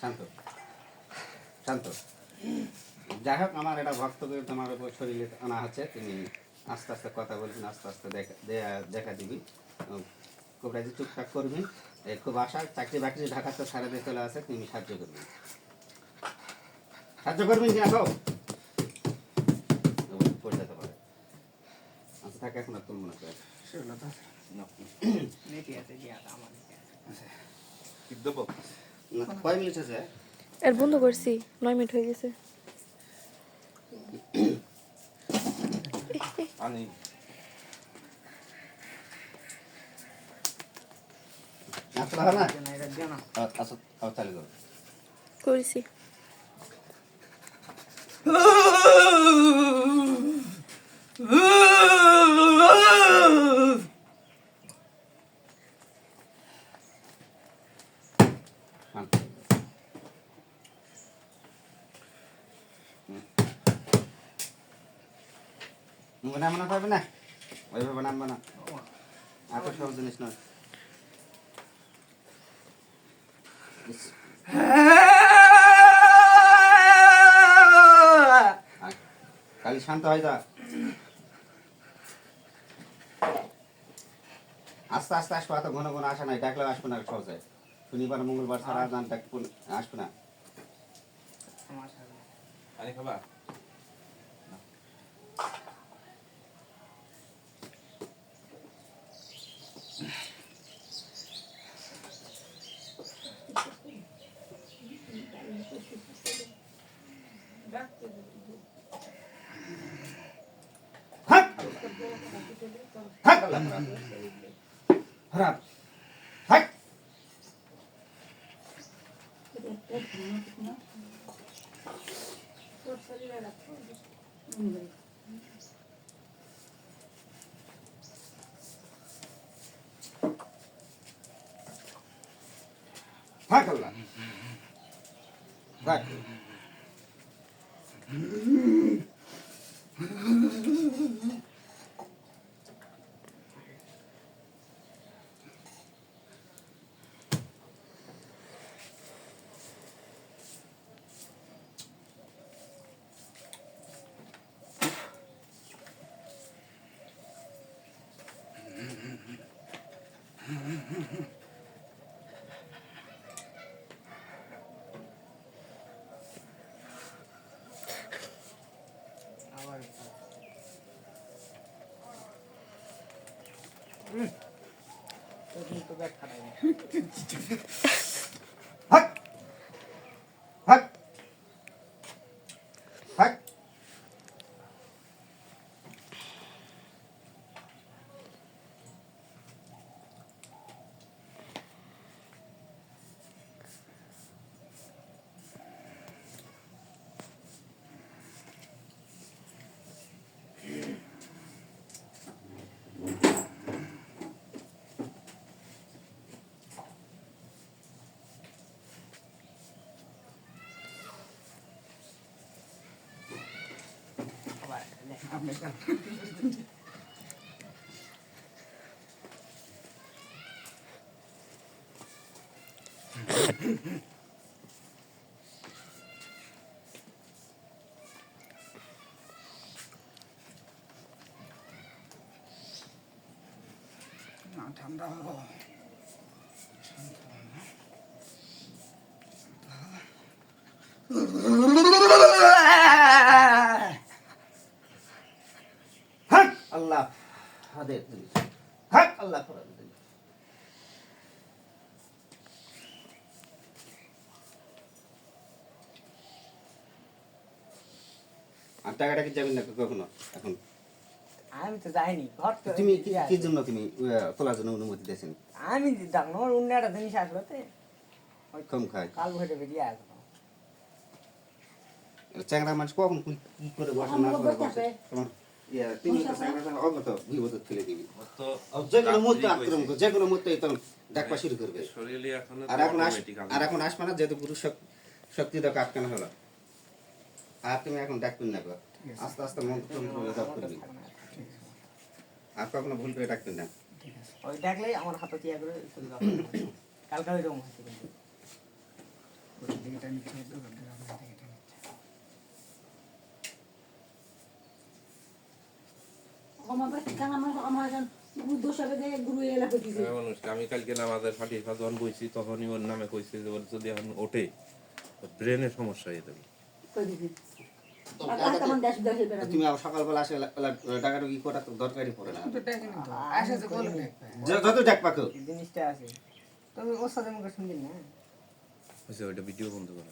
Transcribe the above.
শান্ত শান্ত যাই হোক আমার এটা ভক্তকে তোমার উপর শরীরে আনা হচ্ছে তুমি আস্তে আস্তে কথা বলবেন আস্তে আস্তে দেখা দিবি কোবরাজি চুপচাপ করবি খুব আশা চাকরি বাকরি ঢাকাতে সারাতে চলে আসে তুমি সাহায্য করবি সাহায্য করবি কিনা সব পড়ে যেতে পারে আচ্ছা থাকে এখন আর তুলব না কয় মিনিট আছে এর বন্ধ করছি নয় মিনিট হয়ে গেছে। পানি না? না না। আচ্ছা আবার চালু করেছি শান্ত মুখে না জিনিস খালি শান্ত হয়ে যা। আস্তে আস্তে আসব, এত ঘন ঘন আসা নাই। ডাকলেও আসব না সহজে। শনিবার, মঙ্গলবার গান ডাক আসব না। আমার সাথে। ほらはいはい、これだ。はい。হাট আল্লাহ হাট আবার তো কিন্তু ব্যাগ খাটাই না হাট আবার নে। না ঠান্ডা হলো হাট আল্লাহ হাদে হাট আল্লাহ করে আর টাকাটা কি যাবেন না কখনো? এখন? আমি তো যাইনি ঘর তো তুমি কি-। জন্য তুমি তোলার জন্য অনুমতি দিয়েছেন? আমি দিতাম না অন্য একটা জিনিস আসলো তো। ওই কম খায়। কাল ভরে বেরিয়ে আসলো চ্যাংরা মানুষ কখন কি করে বসে না করে বসে তো যে কোনো মুহূর্তে আক্রমণ করবে যে কোনো মুহূর্তে তখন ডাকবা শুরু করবে। আর এখন আর এখন আসবে না যেহেতু পুরুষ শক্তি দেখো আটকানো হলো? আর তুমি এখন ডাকবেন না আস্তে আস্তে মন্ত্র তন্ত্র আর কখনো ভুল করে ডাকবেন না। ওই ডাকলেই আমার হাতে তিয়া করে চলে যাবে। কালকে ওই রকম হচ্ছে আমি কালকে নামাজের ফাটি যখন বইছি তখনই ওর নামে কইছে যে ওর যদি এখন ওঠে ব্রেনের সমস্যা হয়ে যাবে। তুমি আবার সকালবেলা আসে টাকাটা কি করা দরকারই পড়ে না। যত ডাক পাকো। জিনিসটা আছে। তবে ওর সাথে মুখে শুনবি না? ভিডিও বন্ধ করা?